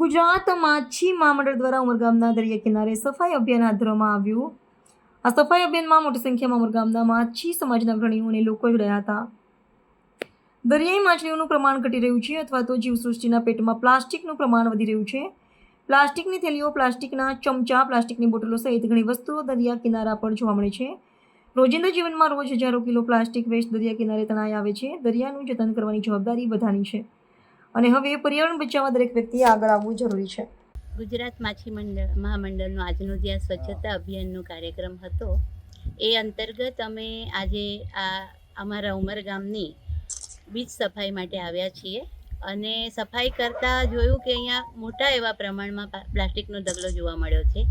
ગુજરાત માછી મહામંડળ દ્વારા ઉમરગામના દરિયા કિનારે સફાઈ અભિયાન હાથ ધરવામાં આવ્યું. આ સફાઈ અભિયાનમાં મોટી સંખ્યામાં ઉમરગામના માછી સમાજના અગ્રણીઓ અને લોકો જોડાયા હતા. દરિયાઈ માછલીઓનું પ્રમાણ ઘટી રહ્યું છે અથવા તો જીવસૃષ્ટિના પેટમાં પ્લાસ્ટિકનું પ્રમાણ વધી રહ્યું છે. પ્લાસ્ટિકની થેલીઓ, પ્લાસ્ટિકના ચમચા, પ્લાસ્ટિકની બોટલો સહિત ઘણી વસ્તુઓ દરિયા કિનારા પર જોવા મળે છે. રોજિંદા જીવનમાં રોજ હજારો કિલો પ્લાસ્ટિક વેસ્ટ દરિયા કિનારે તણાઈ આવે છે. દરિયાનું જતન કરવાની જવાબદારી બધાની છે. અને હવે પર્યાવરણ બચાવવા દરેક વ્યક્તિએ આગળ આવવું જરૂરી છે. ગુજરાત માછી મંડળ, મહામંડળનો આજનો જે આ સ્વચ્છતા અભિયાનનો કાર્યક્રમ હતો, એ અંતર્ગત અમે આજે આ અમારા ઉમરગામની બીચ સફાઈ માટે આવ્યા છીએ અને સફાઈ કરતાં જોયું કે અહીંયા મોટા એવા પ્રમાણમાં પ્લાસ્ટિકનો ઢગલો જોવા મળ્યો છે.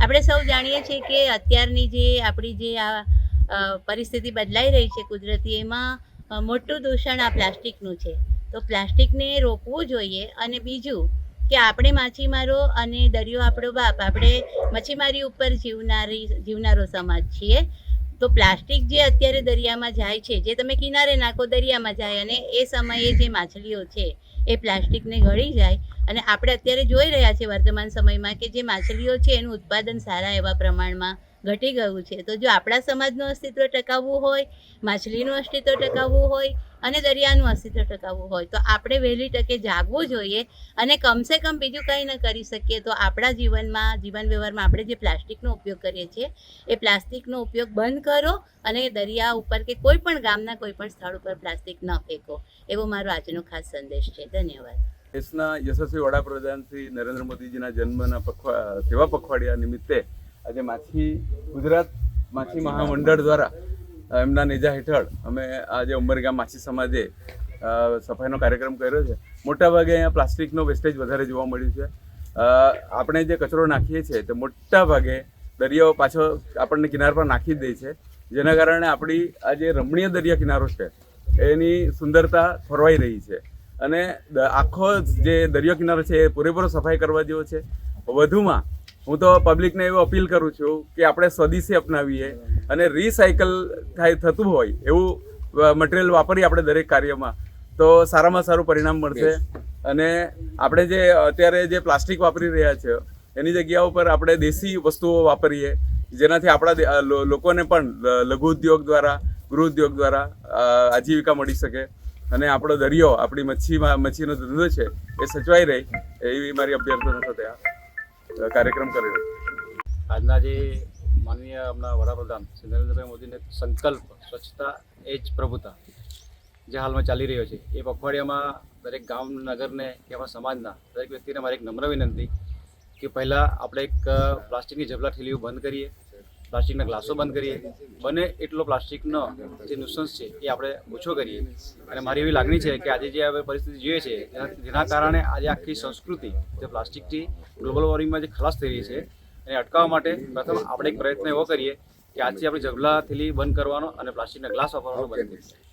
આપણે સૌ જાણીએ છીએ કે અત્યારની જે આપણી જે આ પરિસ્થિતિ બદલાઈ રહી છે કુદરતી, એમાં મોટું દૂષણ આ પ્લાસ્ટિકનું છે. તો પ્લાસ્ટિકને રોકવું જોઈએ અને બીજું કે આપણે માછીમારો અને દરિયો આપણો બાપ, આપણે મચ્છીમારી ઉપર જીવનારી, જીવનારો સમાજ છીએ. તો પ્લાસ્ટિક જે અત્યારે દરિયામાં જાય છે, જે તમે કિનારે નાખો દરિયામાં જાય અને એ સમયે જે માછલીઓ છે, એ પ્લાસ્ટિકને ગળી જાય. અને આપણે અત્યારે જોઈ રહ્યા છીએ વર્તમાન સમયમાં કે જે માછલીઓ છે, એનું ઉત્પાદન સારા એવા પ્રમાણમાં ઘટી ગયું છે. તો જો આપણા સમાજનું અસ્તિત્વ ટકાવવું હોય, માછલીનું અસ્તિત્વ ટકાવવું હોય અને દરિયાનું અસ્તિત્વ ટકાવવું હોય, તો આપણે વહેલી તકે જાગવું જોઈએ અને કમસે કમ બીજું કંઈ ન કરી શકીએ તો આપણા જીવનમાં જીવન વ્યવહારમાં આપણે જે પ્લાસ્ટિકનો ઉપયોગ કરીએ છીએ, એ પ્લાસ્ટિકનો ઉપયોગ બંધ કરો અને દરિયા ઉપર કે કોઈ પણ ગામના કોઈ પણ સ્થળ ઉપર પ્લાસ્ટિક ન ફેંકો. એવો મારો આજનો ખાસ સંદેશ છે. ધન્યવાદ. દેશના યશસ્વી વડાપ્રધાન શ્રી નરેન્દ્ર મોદીજીના જન્મના પખવા, સેવા પખવાડિયા નિમિત્તે આજે માછી ગુજરાત, માછી મહામંડળ દ્વારા એમના નેજા હેઠળ અમે આજે ઉમરગામ માછી સમાજે સફાઈનો કાર્યક્રમ કર્યો છે. મોટાભાગે અહીંયા પ્લાસ્ટિકનો વેસ્ટેજ વધારે જોવા મળ્યું છે. આપણે જે કચરો નાખીએ છીએ તે મોટા ભાગે દરિયો પાછો આપણને કિનાર પર નાખી દે છે. જેના કારણે આપણી આ જે રમણીય દરિયા કિનારો છે, એની સુંદરતા ખોરવાઈ રહી છે. અને આખો જે દરિયો કિનારો છે, એ પૂરેપૂરો સફાઈ કરવા જેવો છે. વધુમાં હું તો પબ્લિકને એવું અપીલ કરું છું કે આપણે સ્વદેશી અપનાવીએ અને રિસાયકલ થાય થતું હોય એવું મટીરિયલ વાપરીએ આપણે દરેક કાર્યમાં. તો સારામાં સારું પરિણામ મળશે. અને આપણે જે અત્યારે જે પ્લાસ્ટિક વાપરી રહ્યા છે એની જગ્યા ઉપર આપણે દેશી વસ્તુઓ વાપરીએ જેનાથી આપણા લોકોને પણ લઘુ ઉદ્યોગ દ્વારા ગૃહ ઉદ્યોગ દ્વારા આજીવિકા મળી શકે. અને આપણો દરિયો આપણી મચ્છીમાં મચ્છીનો ધંધો છે એ સચવાઈ રહે એવી મારી અભ્યર્થના સાથે આ. કાર્યક્રમ કર્યો આજના જે માનનીય હમણાં વડાપ્રધાન શ્રી નરેન્દ્રભાઈ મોદીને સંકલ્પ, સ્વચ્છતા એ જ પ્રભુતા જે હાલમાં ચાલી રહ્યો છે. એ પખવાડિયામાં દરેક ગામ, નગરને કે આપણા સમાજના દરેક વ્યક્તિને મારી એક નમ્ર વિનંતી કે પહેલાં આપણે એક પ્લાસ્ટિકની ઝબલા ઠેલીઓ બંધ કરીએ. પ્લાસ્ટિકના ગ્લાસો બંધ કરીએ. બને એટલો પ્લાસ્ટિકનો જે નુસન્સ છે, એ આપણે ઓછો કરીએ. અને મારી એવી લાગણી છે કે આજે જે હવે પરિસ્થિતિ જોઈએ છે, જેના કારણે આજે આખી સંસ્કૃતિ, જે પ્લાસ્ટિકથી ગ્લોબલ વોર્મિંગમાં જે ખલાસ થઈ રહી છે, એને અટકાવવા માટે પ્રથમ આપણે એક પ્રયત્ન એવો કરીએ કે આજથી આપણે જગલા થેલી બંધ કરવાનો અને પ્લાસ્ટિકના ગ્લાસ વાપરવાનો બંધ કરીએ.